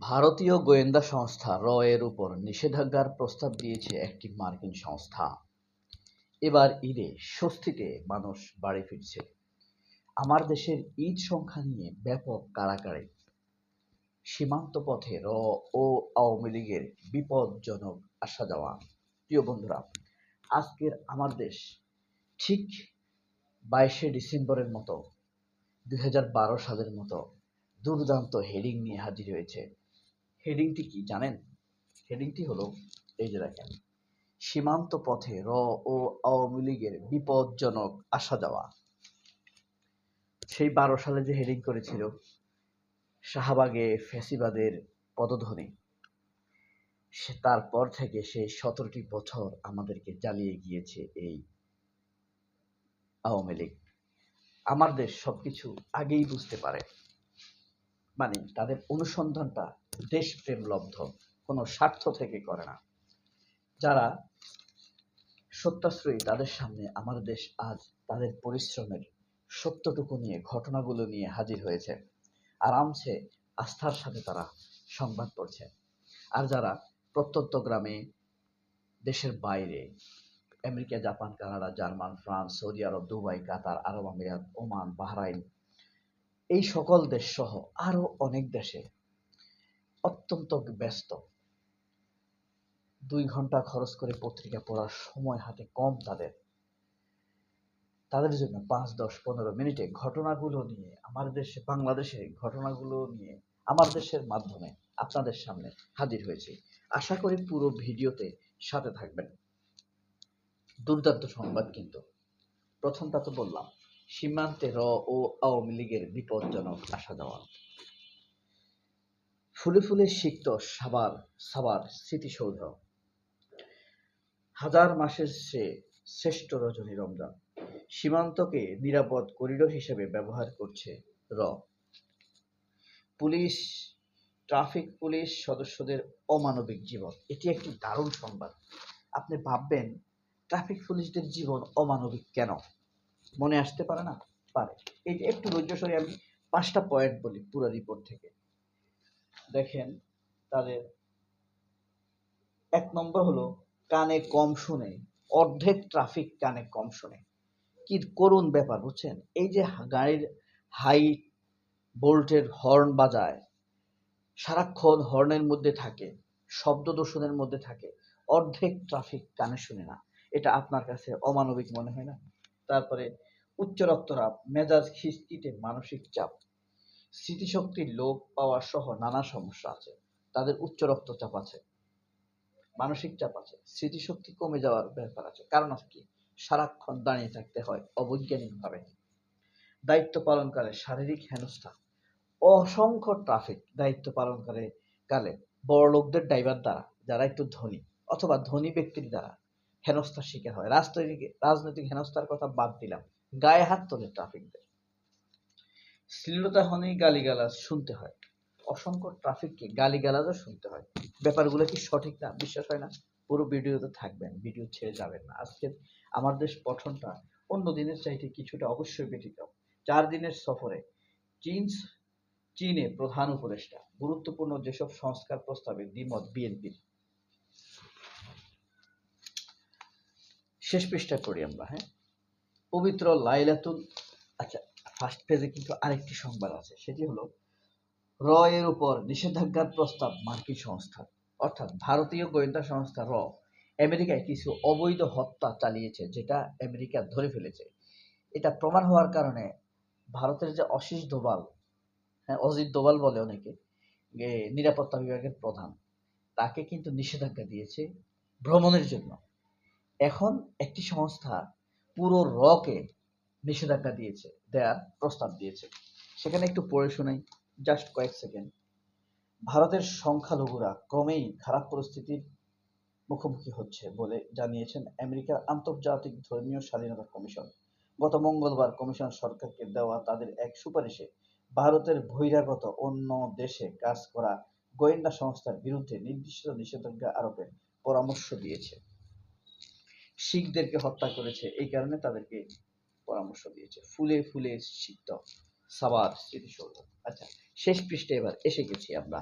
ভারতীয় গোয়েন্দা সংস্থা র এর উপর নিষেধাজ্ঞার প্রস্তাব দিয়েছে একটি মার্কিন সংস্থা। এবার ঈদে স্বস্তিতে মানুষ বাড়ি ফিরছে। আমার দেশের ঈদ সংখ্যা নিয়ে ব্যাপক কাড়াকাড়ি সীমান্ত পথে র ও আওয়ামী লীগের বিপজ্জনক আসা যাওয়া। প্রিয় বন্ধুরা, আজকের আমার দেশ ঠিক বাইশে ডিসেম্বরের মতো, দুই হাজার বারো সালের মতো দুর্দান্ত হেডিং নিয়ে হাজির হয়েছে। হেডিংটি কি জানেন? হেডিংটি হলো, এই যে দেখেন, সীমান্ত পথে র ও আওয়ামী লীগের বিপজ্জনক আসা যাওয়া। সেই বারো সালে যে হেডিং করেছিল, শাহবাগে ফ্যাসিবাদের পদধ্বনি। সে তারপর থেকে সেই সতেরোটি বছর আমাদেরকে জ্বালিয়ে গিয়েছে এই আওয়ামী লীগ। আমার দেশ সবকিছু আগেই বুঝতে পারে। মানে তাদের অনুসন্ধানটা দেশপ্রেম লব্ধ, কোনো স্বার্থ থেকে করে না। যারা সত্যাশ্রয়ী, তাদের সামনে আমার দেশ আজ তাদের পরিশ্রমের সত্যটুকু নিয়ে, ঘটনাগুলো নিয়ে হাজির হয়েছে। আরামসে আস্থার সাথে তারা সংবাদ পড়ছে। আর যারা প্রত্যন্ত গ্রামে, দেশের বাইরে, America, Japan, Canada, German, France, Saudi Arab, Dubai, Qatar, Arab আমিরাত, ওমান, বাহরাইন, এই সকল দেশ সহ আরও অনেক দেশে অত্যন্ত ব্যস্ত। দুই ঘণ্টা খরচ করে পত্রিকা পড়ার সময় হাতে কম তাদের। তাদের জন্য পাঁচ, দশ, পনেরো মিনিটে ঘটনাগুলো নিয়ে, আমার দেশে বাংলাদেশের ঘটনাগুলো নিয়ে, আমার দেশের মাধ্যমে আপনাদের সামনে হাজির হয়েছি। আশা করি পুরো ভিডিওতে সাথে থাকবেন। দুর্দান্ত সংবাদ কিন্তু। প্রথমটা তো বললাম, সীমান্তে র ও আওয়ামী লীগের বিপজ্জনক আসা যাওয়া ফুলে ফুলে সিক্ত সাবার সাবার স্মৃতিসৌধ। হাজার মাসের সে শ্রেষ্ঠ রজনী রমজান, সীমান্তকে নিরাপদ করিডোর হিসেবে ব্যবহার করছে র। পুলিশ, ট্রাফিক পুলিশ সদস্যদের অমানবিক জীবন, এটি একটি দারুণ সংবাদ। আপনি ভাববেন, ট্রাফিক পুলিশদের জীবন অমানবিক কেন? মনে আসতে পারে না? পারে। এই একটু ধৈর্য সরে আমি পাঁচটা পয়েন্ট বলি পুরো রিপোর্ট থেকে। দেখেন, তাদের এক নম্বর হলো কানে কম শুনে, অর্ধেক ট্রাফিক কানে কম শুনে। কি করুণ ব্যাপার, বুঝছেন? এই যে গাড়ির হাই ভোল্টের হর্ন বাজায়, সারাক্ষণ হর্নের মধ্যে থাকে, শব্দ দূষণের মধ্যে থাকে, অর্ধেক ট্রাফিক কানে শুনে না। এটা আপনার কাছে অমানবিক মনে হয় না? তারপরে উচ্চ রক্তচাপ, মেজাজ খিস্তিতে মানসিক চাপ। স্মৃতিশক্তির লোপ পাওয়া সহ নানা সমস্যা আছে। তাদের উচ্চ রক্তচাপ আছে, মানসিক চাপ আছে, স্মৃতিশক্তি কমে যাওয়ার ব্যাপার আছে। কারণ আছে কি, সারাক্ষণ দাঁড়িয়ে থাকতে হয় অবৈজ্ঞানিকভাবে। দায়িত্ব পালনকালে শারীরিক হেনস্থা, অসংখ্য ট্রাফিক দায়িত্ব পালনকালে কালে বড় লোকদের ড্রাইভার দ্বারা, যারা একটু ধনী অথবা ধনী ব্যক্তির দ্বারা হেনস্থার শিকার হয়। রাজনৈতিক রাজনৈতিক হেনস্থার কথা বাদ দিলাম। গায়ে হাত তোলে ট্রাফিকদের শ্লীলতা হনেই গালিগালাজ শুনতে হয়। অসংখ্য ট্রাফিককে গালিগালাজও শুনতে হয়। ব্যাপারগুলো কি সঠিক না? বিশ্বাস হয় না? পুরো ভিডিওতে থাকবেন, ভিডিও ছেড়ে যাবেন না। আজকের আমার দেশ পঠনটা অন্য দিনের চাইতে কিছুটা অবশ্যই ব্যতিক্রম চার দিনের সফরে চীন চীনে প্রধান উপদেষ্টা, গুরুত্বপূর্ণ যেসব সংস্কার প্রস্তাবে দ্বিমত বিএনপির শেষ পৃষ্ঠা করি আমরা হ্যাঁ? পবিত্র লাইলাতুল আচ্ছা ফার্স্ট পেজে কিন্তু আরেকটি সংবাদ আছে, সেটি হলো র এর উপর নিষেধাজ্ঞার প্রস্তাব মার্কিন সংস্থা, অর্থাৎ ভারতীয় গোয়েন্দা সংস্থা র, আমেরিকায় কিছু অবৈধ হত্যা চালিয়েছে, যেটা আমেরিকা ধরে ফেলেছে। এটা প্রমাণ হওয়ার কারণে ভারতের যে অশিস দোবাল হ্যাঁ অজিত দোবাল বলে অনেকে নিরাপত্তা বিভাগের প্রধান, তাকে কিন্তু নিষেধাজ্ঞা দিয়েছে ভ্রমণের জন্য। এখন একটি সংস্থা পুরো রকে নিষেধাজ্ঞা দিয়েছে, দেয়ার প্রস্তাব দিয়েছে। সেখানে একটু পড়ে শোনাই জাস্ট কয়েক সেকেন্ড ভারতের সংখ্যালঘুরা ক্রমেই খারাপ পরিস্থিতির মুখোমুখি হচ্ছে বলে জানিয়েছেন আমেরিকার আন্তর্জাতিক ধর্মীয় স্বাধীনতা কমিশন। গত মঙ্গলবার কমিশন সরকারকে দেওয়া তাদের এক সুপারিশে ভারতের বহিরাগত অন্য দেশে কাজ করা গোয়েন্দা সংস্থার বিরুদ্ধে নির্দিষ্ট নিষেধাজ্ঞা আরোপের পরামর্শ দিয়েছে। শিখদেরকে হত্যা করেছে, এই কারণে তাদেরকে পরামর্শ দিয়েছে। ফুলে ফুলে সিক্ত সাবার স্মৃতিসৌধ। আচ্ছা শেষ পৃষ্ঠে এবার এসে গেছি আমরা।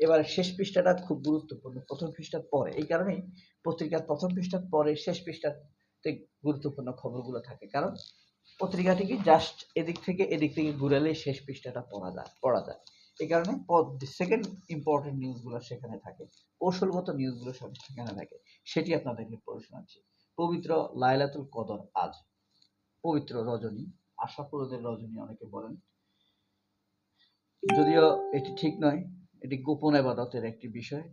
এবার শেষ পৃষ্ঠাটা খুব গুরুত্বপূর্ণ। প্রথম পৃষ্ঠার পরে, এই কারণেই পত্রিকার প্রথম পৃষ্ঠার পরে শেষ পৃষ্ঠাতে গুরুত্বপূর্ণ খবরগুলো থাকে। কারণ পত্রিকাটিকে জাস্ট এদিক থেকে এদিক থেকে ঘুরালে শেষ পৃষ্ঠাটা পড়া যায় পড়া যায়। এই কারণে সেকেন্ড ইম্পর্টেন্ট নিউজগুলো সেখানে থাকে। কৌশলগত নিউজগুলো সেখানে থাকে। সেটি আপনাদেরকে পড়ে শোনাচ্ছি। পবিত্র লাইলাতুল কদর আজ। পবিত্র রজনী আশাপুরদের রজনী অনেকে বলেন। যদিও এটি ঠিক নয় এটি গোপন আবাদতের একটি বিষয়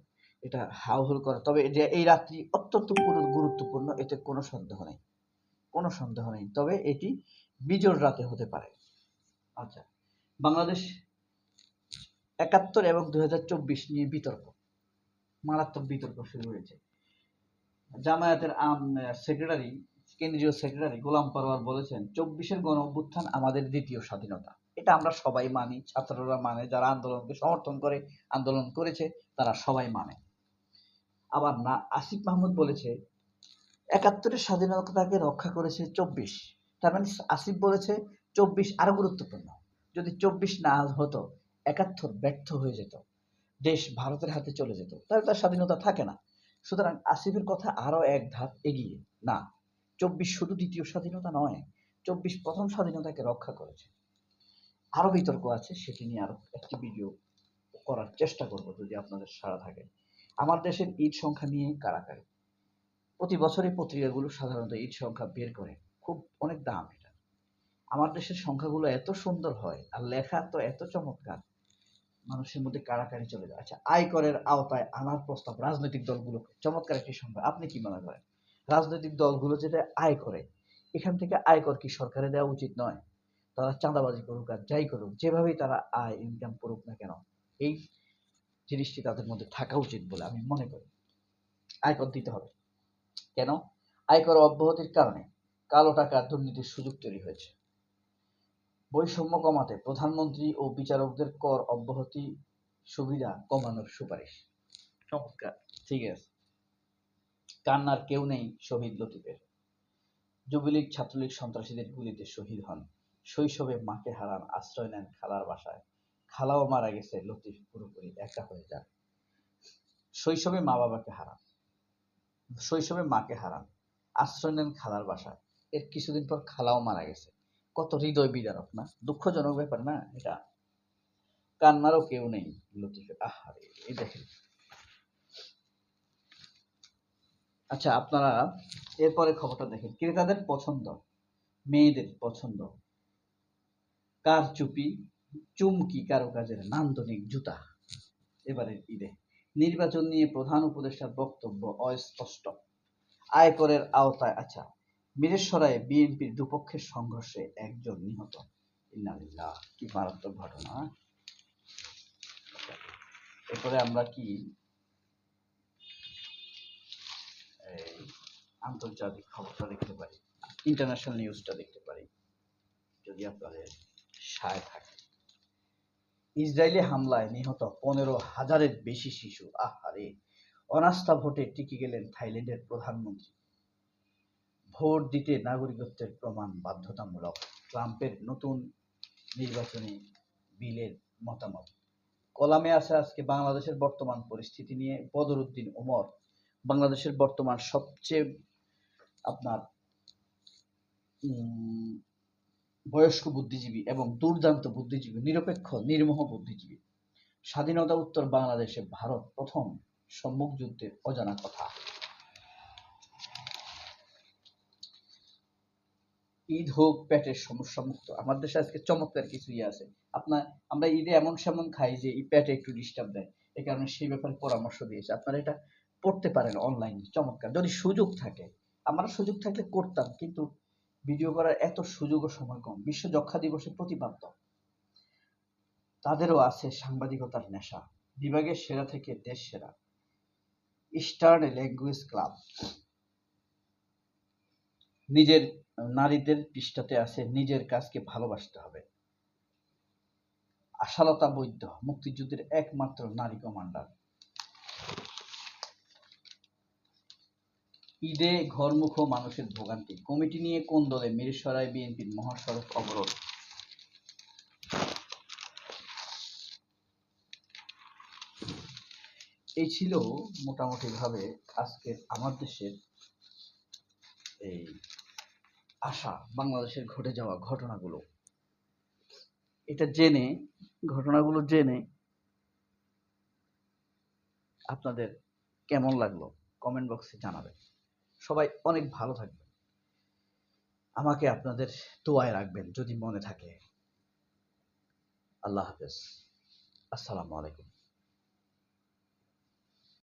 এটা হাউহুল করে। তবে এই রাত্রি অত্যন্ত পুরো গুরুত্বপূর্ণ এতে কোনো সন্দেহ নেই। কোনো সন্দেহ নেই তবে এটি বিজোড় রাতে হতে পারে। আচ্ছা বাংলাদেশ একাত্তর এবং দু হাজার চব্বিশ নিয়ে বিতর্ক মারাত্মক বিতর্ক শুরু হয়েছে। জামায়াতের আম সেক্রেটারি কেন্দ্রীয় সেক্রেটারি গোলাম পরোয়ার বলেছেন, চব্বিশের গণ অভ্যুত্থান আমাদের দ্বিতীয় স্বাধীনতা। এটা আমরা সবাই মানি, ছাত্ররা মানে যারা আন্দোলনকে সমর্থন করে, আন্দোলন করেছে, তারা সবাই মানে। আবার না, আসিফ মাহমুদ বলেছে, একাত্তরের স্বাধীনতাকে রক্ষা করেছে চব্বিশ। তার মানে আসিফ বলেছে, চব্বিশ আরও গুরুত্বপূর্ণ। যদি চব্বিশ না হতো, একাত্তর ব্যর্থ হয়ে যেত, দেশ ভারতের হাতে চলে যেত। তাহলে তার স্বাধীনতা থাকে না। সুতরাং আসিফের কথা আরও এক ধাপ এগিয়ে। না চব্বিশ শুধু দ্বিতীয় স্বাধীনতা নয়, চব্বিশ প্রথম স্বাধীনতাকে রক্ষা করেছে। আরও বিতর্ক আছে, সেটি নিয়ে আরও একটি ভিডিও করার চেষ্টা করব যদি আপনাদের সাড়া থাকে। আমার দেশের ঈদ সংখ্যা নিয়ে কারাকারি প্রতি বছরই পত্রিকাগুলো সাধারণত ঈদ সংখ্যা বের করে। খুব অনেক দাম এটা। আমার দেশের সংখ্যাগুলো এত সুন্দর হয় আর লেখা তো এত চমৎকার। মানুষের মধ্যে কারাকারি চলে যায়। আচ্ছা আয়করের আওতায় আনার প্রস্তাব রাজনৈতিক দলগুলোকে। চমৎকার একটি সংখ্যা আপনি কি মনে করেন? রাজনৈতিক দলগুলো যেটা আয় করে এখান থেকে আয়কর কি সরকারে দেওয়া উচিত নয়? তারা চাঁদাবাজি করুক আর যাই করুক যেভাবেই তারা আয় ইনকাম করুক না কেন এই জিনিসটি তাদের মধ্যে থাকা উচিত বলে আমি মনে করি। আয়কর দিতে হবে। কেন? আয়কর অব্যাহতির কারণে কালো টাকা দুর্নীতির সুযোগ তৈরি হয়েছে। বৈষম্য কমাতে প্রধানমন্ত্রী ও বিচারকদের কর অব্যাহতি সুবিধা কমানোর সুপারিশ। চমৎকার। ঠিক আছে। কান্নার কেউ নেই শহীদ লতিফের। যুবলীগ ছাত্রলীগ সন্ত্রাসীদের গুলিতে শহীদ হন। শৈশবে মাকে হারান, আশ্রয় নেন খালার বাসায়। খালাও মারা গেছে, লতিফ পুরোপুরি একা হয়ে যান। শৈশবে মা বাবাকে হারান। শৈশবে মাকে হারান, আশ্রয় নেন খালার বাসায়। এর কিছুদিন পর খালাও মারা গেছে। কত হৃদয় বিদারক না? দুঃখজনক ব্যাপার না এটা? কান্নারও কেউ নেই লতিফের। আহারে, এই দেখেন। আচ্ছা আপনারা এরপরে খবরটা দেখেন। ক্রেতাদের পছন্দ, মেয়েদের পছন্দ। কার চুপি? চুমকি কারুকাজের নান্দনিক জুতা। এবারের ঈদে। নির্বাচন নিয়ে প্রধান উপদেষ্টার বক্তব্য অস্পষ্ট। আয়করের আওতায় আচ্ছা মিরেশ্বরায় বিএনপির দুপক্ষের সংঘর্ষে একজন নিহত। ইন্নালিল্লাহ, কি মারাত্মক ঘটনা। এরপরে আমরা কি আন্তর্জাতিক খবরটা দেখতে পারি ইন্টারন্যাশনাল নিউজটা দেখতে পারি, যদি আপনাদের সায় থাকে। ইসরায়েলি হামলায় নিহত পনেরো হাজারের বেশি শিশু, আহারে, অনাস্থা ভোটে টিকে গেলেন থাইল্যান্ডের প্রধানমন্ত্রী। ভোট দিতে নাগরিকত্বের প্রমাণ বাধ্যতামূলক, ট্রাম্পের নতুন নির্বাচনী বিলের মতামত। কলামে আছে আজকে বাংলাদেশের বর্তমান পরিস্থিতি নিয়ে বদরুদ্দিন ওমর, বাংলাদেশের বর্তমান সবচেয়ে আপনার বয়স্ক বুদ্ধিজীবী এবং দুর্দান্ত বুদ্ধিজীবী, নিরপেক্ষ, নির্মোহ বুদ্ধিজীবী। স্বাধীনতা উত্তর বাংলাদেশে ভারত প্রথম সম্মুখ যুদ্ধের অজানা কথা। ঈদ হোক, পেটের সমস্যা মুক্ত। আমার দেশে আজকে চমৎকার কিছু ইয়ে আছে। আপনার আমরা ঈদে এমন সেমন খাই যে এই পেটে একটু ডিস্টার্ব দেয়। এই কারণে সেই ব্যাপারে পরামর্শ দিয়েছে। আপনারা এটা পড়তে পারেন অনলাইনে চমৎকার। যদি সুযোগ থাকে আমরা সুযোগ থাকলে করতাম, কিন্তু ভিডিও করার এত সুযোগ ও সময় কম। বিশ্ব যক্ষা দিবসে প্রতিপাদ্য তাদেরও আছে সাংবাদিকতার নেশা। বিভাগের সেরা থেকে দেশ সেরা। ইস্টার্ন ল্যাঙ্গুয়েজ ক্লাব নিজের নারীদের পৃষ্ঠাতে আছে, নিজের কাজকে ভালোবাসতে হবে। আশালতা বৈদ্য, মুক্তিযুদ্ধের একমাত্র নারী কমান্ডার। ঈদে ঘরমুখ মানুষের ভোগান্তি। কমিটি নিয়ে কোন দলে? মিরসরাই বিএনপির মহাসড়ক অবরোধ। এই ছিল মোটামুটি ভাবে আজকের আমার দেশের এই আশা, বাংলাদেশের ঘটে যাওয়া ঘটনাগুলো। এটা জেনে, ঘটনাগুলো জেনে আপনাদের কেমন লাগল? কমেন্ট বক্সে জানাবেন। সবাই অনেক ভালো থাকবেন। আমাকে আপনাদের তোয়ায় রাখবেন যদি মনে থাকে। আল্লাহ হাফেজ। আসসালামু আলাইকুম।